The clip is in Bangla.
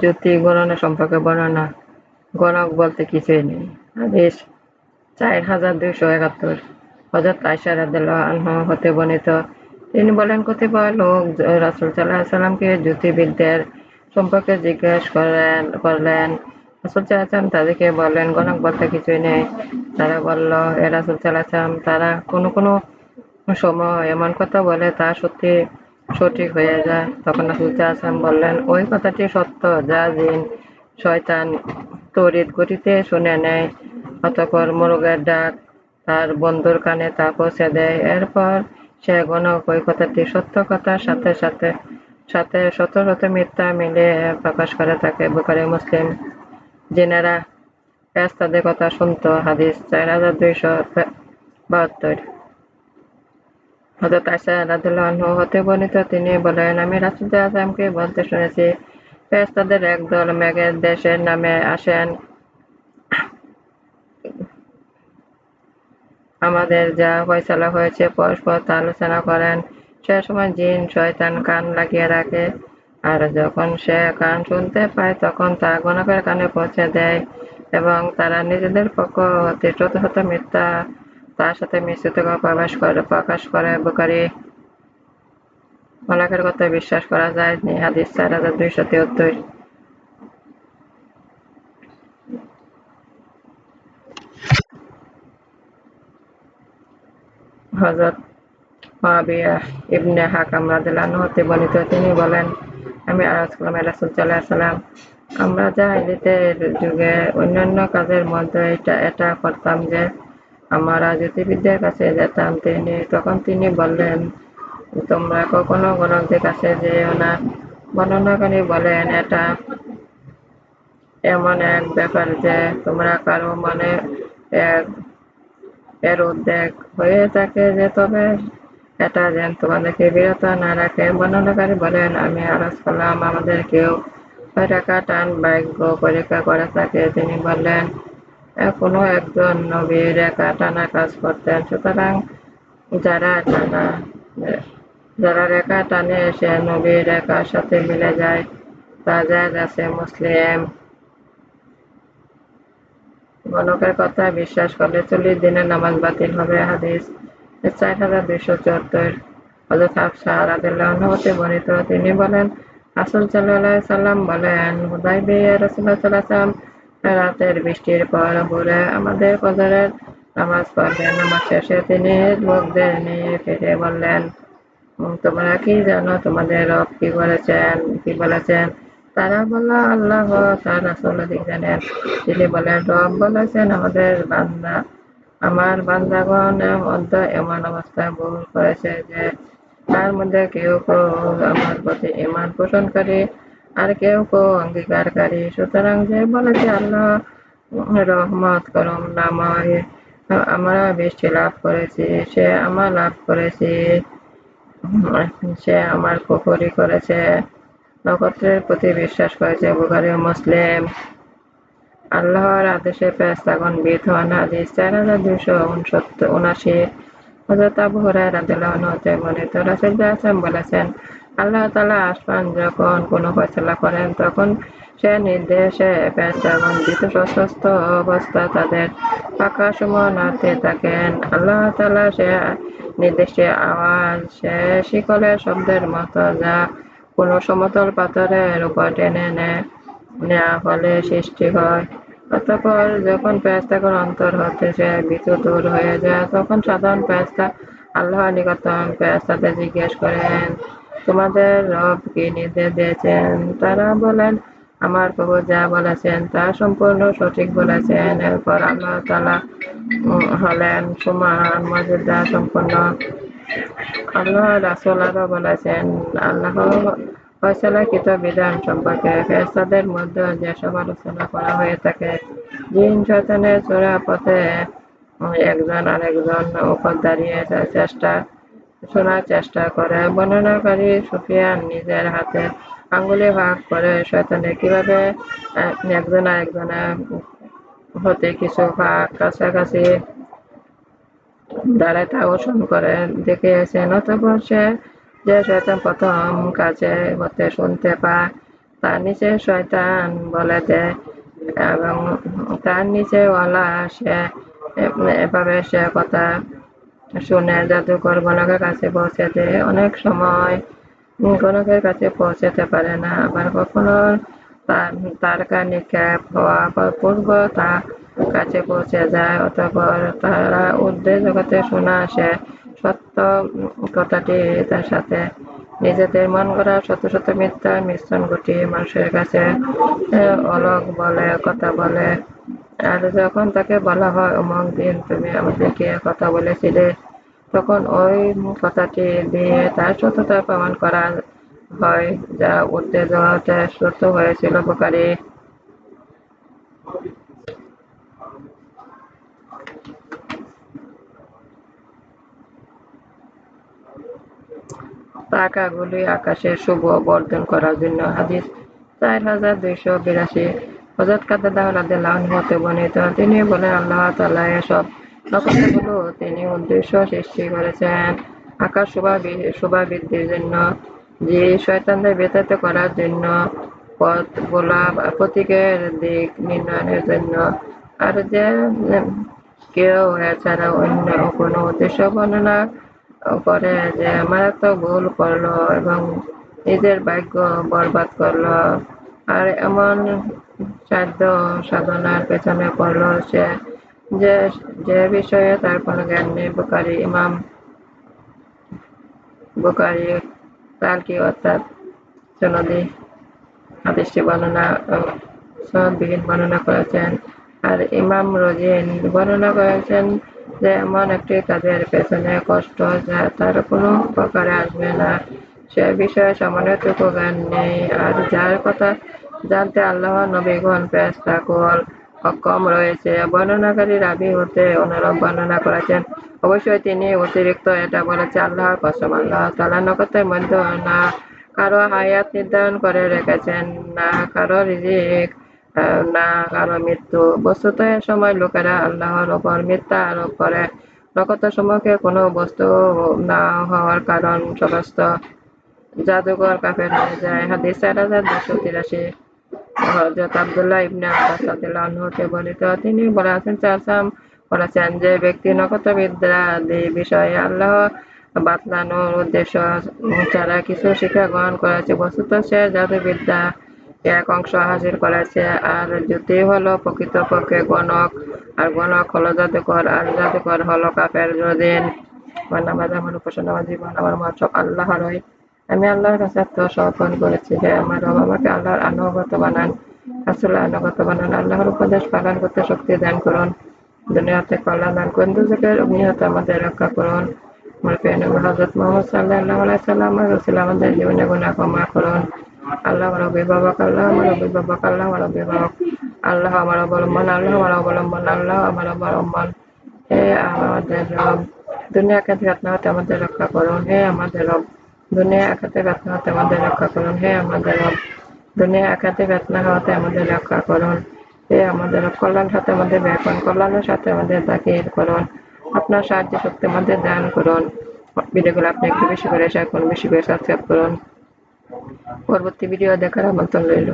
জ্যোতি গণনা সম্পর্কে বর্ণনা। গণক বলতে কিছুই নেই। হাদিস চার হাজার দুইশো একাত্তর। হজরত আয়সা হতে বর্ণিত। তিনি বলেন, কতিপয় লোক রাসূল আলাইহি সাল্লামকে জ্যোতির্বিদদের সম্পর্কে জিজ্ঞেস করেন, করলেন রাসূল তাদেরকে বললেন, গণক বলতে কিছুই নেই। তারা বলল, এ রাসূল সাল্লাল্লাহু তারা কোনো কোনো সময় এমন কথা বলে তা সত্যি সঠিক হয়ে যায়। তখন রাসূল সাল্লাল্লাহু বললেন, ওই কথাটি সত্য যা জিন শয়তান তড়িৎ গতিতে শুনে নেয়, অতঃপর মোরগের ডাক তার বন্ধুর কানে তা পৌঁছে দেয়। এরপর সে গণক ওই কথাটি সত্য কথার সাথে সাথে সাথে শত শত মিথ্যা মিলে প্রকাশ করে থাকে। বুখারি, মুসলিম জেনারা তাদের কথা শুনতো হাদিস, চার হাজার দুইশো বাহাত্তর। হজরত হতে বর্ণিত, তিনি বলেন, আমি বলতে শুনেছি, ফেরেশতাদের একদল মেঘের দেশের নামে আসেন। আমাদের যা ফয়সালা হয়েছে, পরস্পর তা আলোচনা করেন। সে সময় জিন, শয়তান কান লাগিয়ে রাখে। আর যখন সে কান শুনতে পায়, তখন তা গণকের কানে পৌঁছে দেয় এবং তারা নিজেদের পক্ষ হতে শত মিথ্যা তার সাথে মিশ্রিত প্রকাশ করে প্রকাশ করে বুকারি গণকের কথা বিশ্বাস করা যায় হাদিস চার হাজার দুইশো তিয়াত্তর হজরত মাবিয়া ইবনে হাকাম রাদিয়াল্লাহু হতে বর্ণিত, তিনি বলেন আমি আরজ করলাম রাসূল সাল্লাল্লাহু সাল্লাম আমরা জাহিলিতের যুগে অন্যান্য কাজের মধ্যে এটা এটা করতাম যে, আমরা জ্যোতির্বিদদের কাছে যেতাম, তিনি, তখন তিনি বললেন, তোমরা কখনো গণকদের কাছে যেও না। বর্ণনাকারী বলেন, এটা এমন এক ব্যাপার যে, তোমরা কারও মনে এক, এর উদ্বেগ হয়ে থাকে যে, তবে এটা যেন তোমাদেরকে বিরত না রাখে। বর্ণনাকারী বলেন, আমি আরজ করলাম আমাদের কেউ টাকা টান ভাগ্য পরীক্ষা করে থাকে। তিনি বললেন কোনো একজন নবী রেখা টানা কাজ করতেন। সুতরাং যারা টানা, যারা রেখা টানে এসে নবী রেখার সাথে মিলে যায়। তা যায় আছে মুসলিম। গণকের কথা বিশ্বাস করলে চল্লিশ দিনের নামাজ বাতিল হবে, হাদিস। চার হাজার দুইশো চুয়াত্তর হজরত রাদিল্লাহ বর্ণিত, তিনি বলেন, রাসুল সাল্লাহ সাল্লাম বলেন সাল্লাম রাতের বৃষ্টির পর ভোরে আমাদের ফজরের নামাজ পড়লেন নামাজ শেষে তিনি লোকদের নিয়ে ফিরে বললেন তোমরা কি জানো তোমাদের রব কি বলেছেন কি বলেছেন? তারা বলল, আল্লাহ তার রাসুল জানেন। তিনি বলেন, রব বলেছেন আমাদের বান্দা আমার বান্দাগণ মধ্যে এমন অবস্থা ভুল করেছে যে তার মধ্যে কেউ কেউ আমার প্রতি ইমান পোষণকারী আর কেউ কেউ অঙ্গীকারকারী। সুতরাং যে বলেছে আল্লাহ, রহমত করম নামায় আমরা বৃষ্টি লাভ করেছি, সে আমার লাভ করেছি, সে আমার কুকুরি করেছে, নক্ষত্রের প্রতি বিশ্বাস করেছে, বুখারি মুসলিম। আল্লাহর আদেশে ফেরেশতাগণ বিদ হন হাদিস চার হাজার দুইশো উনসত্তর, উনাশি হজরত আবু হুরায়রা রাদিয়াল্লাহু বর্ণিত রাসূল বলেছেন, আল্লাহ তাআলা আসমান যখন কোনো ফয়সালা করেন, তখন সে নির্দেশে ফেরেশতাগণ ভীত সশস্ত্র অবস্থা তাদের পাকা সমূহ নাড়তে থাকেন। আল্লাহ তাআলা সে নির্দিষ্ট আওয়াজ, সে শিকলের শব্দের মতো যা কোনো সমতল পাথরের উপর টেনে নেয় নেওয়া ফলে সৃষ্টি হয়। অতঃপর যখন পেস্তাগণ অন্তর হতে সে ভীত দূর হয়ে যায়, তখন সাধারণ পেস্তা আল্লাহর নিকটতম পেস্তাতে জিজ্ঞেস করেন, তোমাদের রব কি নির্দেশ দিয়েছেন? তারা বলেন, আমার প্রভু যা বলেছেন তা সম্পূর্ণ সঠিক বলেছেন। এরপর আল্লাহ তালা হলেন সুমান মর্যাদা সম্পূর্ণ। আল্লাহ রাসুল আরও বলেছেন, আল্লাহ ফয়সালাকৃত বিধান সম্পর্কে ফেরেশতাদের মধ্যে যেসব আলোচনা করা হয়ে থাকে, জিন শয়তানের চোরা পথে একজন আরেকজন উপর দাঁড়িয়ে চেষ্টা, শোনার চেষ্টা করে। বর্ণনাকারী সুফিয়ান নিজের হাতে আঙ্গুলি ভাগ করে শয়তানে কীভাবে একজন আরেকজনের হতে কিছু ভাগ কাছাকাছি দাঁড়ায় তা অনুসরণ করে দেখিয়েছেন, অতঃপর সে যে শয়তান প্রথম কাছে হতে শুনতে পায়, তার নিচে শয়তান বলে দেয় এবং তার নিচে ওয়ালা সে এভাবে সে কথা শুনে জাদুকর গণকের কাছে পৌঁছে দেয় অনেক সময় গণকের কাছে পৌঁছাতে পারে না, আবার কখনো তার তারকা নিক্ষেপ হওয়া পূর্ব তা কাছে পৌঁছে যায়, অতপর তারা ঊর্ধ্বে জগতে শোনা আসে। সত্য কথাটি তার সাথে নিজেদের মন করা শত শত মিথ্যার মিশ্রণ ঘটিয়ে মানুষের কাছে অলক বলে, কথা বলে। আর যখন তাকে বলা হয় অমুক দিন তুমি আমাদেরকে কথা বলেছিলে, তখন ওই কথাটি দিয়ে তার সত্যতা প্রমাণ করা হয়, যা উঠতে জগতে সত্য হয়েছিল, বোকারি। পাখাগুলি আকাশে শুভ বর্ধন করার জন্য হাদিস চার হাজার দুইশো বিরাশি। হজরত কাদাদা রাদিয়াল্লাহু আনহু হতে বর্ণিত তিনি বলেন, আল্লাহ তাআলা এসব নক্ষত্রগুলো তিনি উদ্দেশ্য সৃষ্টি করেছেন আকাশ শোভা বৃদ্ধির জন্য। যে শয়তানদের বিতাড়িত করার জন্য পথ বলা প্রতীকের দিক নির্ণয়ের জন্য। আর যে কেউ এছাড়া অন্য কোনো উদ্দেশ্য বর্ণনা করে যে মারাত্মক ভুল করল এবং নিজের ভাগ্য বরবাদ করল। আর এমন সাধ্য সাধনার পেছনে পড়ল সে যে যে বিষয়ে তার কোনো জ্ঞান নেই। বুকারি ইমাম বুকারি তালকি অর্থাৎ সনদি হাদিসটি বর্ণনা সনদবিহীন বর্ণনা করেছেন। আর ইমাম রজিন বর্ণনা করেছেন যে এমন একটি কাজের পেছনে কষ্ট যা তার কোনো প্রকারে আসবে না। সে বিষয়ে সামান্যটুকু জ্ঞান নেই। আর যার কথা জানতে আল্লাহ নবীগণ ফেরেশতা কুল অক্ষম রয়েছে। বর্ণনাকারী রাবি হতে অনুরূপ বর্ণনা করেছেন। অবশ্যই তিনি অতিরিক্ত এটা বলেছে আল্লাহর কসম। আল্লাহ তালা নকতের মধ্যে না, কারও হায়াত নির্ধারণ করে রেখেছেন, না কারও রিজিক না, কারও মৃত্যু। বস্তুত এ সময় লোকেরা আল্লাহর ওপর মিথ্যা আরোপ করে। নক্ষত্র সম্মুখে কোনো বস্তু না হওয়ার কারণ সমস্ত জাদুঘর কাফের হয়ে যায়। হাদিস চার হাজার দুশো তিরাশি। হজরত আবদুল্লাহ ইবনে আব্বাস রাদিয়াল্লাহু আনহু হতে বর্ণিত। তিনি বলেছেন চারসাম বলেছেন যে ব্যক্তি নক্ষত্রবিদ্যা বিষয়ে আল্লাহ বাতলানোর উদ্দেশ্য ছাড়া কিছু শিক্ষা গ্রহণ করেছে। বস্তুত সে জাদুবিদ্যা এক অংশ হাসিল করেছে। আর জ্যোতি হলো প্রকৃতপক্ষে গণক, আর গণক হলো জাদুকর, আর জাদুকর হলো কাফের যদিন আমার নামাজ আমার উপাসনা, আমার জীবন, আমার মত সব আল্লাহরই আমি আল্লাহর কাছে আত্মসমর্পণ করেছি হে আমার রব আমাকে আল্লাহর আনুগত বানান আসলে আনুগত বানান, আল্লাহর উপদেশ পালন করতে শক্তি দান করুন। দুনিয়াতে কল্যাণ দান করুন দুজকের অগ্নিহত আমাদের রক্ষা করুন। আমার প্রিয় নবী হযরত মুহাম্মদ সাল্লাল্লাহু আলাইহি সাল্লাম রাসূল আমাদের জীবনে গুনাহ ক্ষমা করুন। আল্লাহ আমার অবলম্বন, আল্লাহ আমার অবলম্বন, আল্লাহ আমার অবলম্বন। হে আমাদের রব, দুনিয়া আখাতে ফেতনা হতে আমাদের রক্ষা করুন। হে আমাদের রব, দুনিয়া ফেতনা হতে আমাদের রক্ষা করুন। হে আমাদের রব, দুনিয়া হতে আমাদের রক্ষা করুন। হে আমাদের কল্যাণ সাথে আমাদের ব্যয় করুন, কল্যাণের সাথে আমাদের দাখিল করুন। আপনার সাহায্য শক্তি আমাদের দান করুন। ভিডিওগুলো আপনি একটু বেশি করে শেয়ার করুন, বেশি করে সাবস্ক্রাইব করুন। পরবর্তী ভিডিও দেখার আমন্ত্রণ রইল।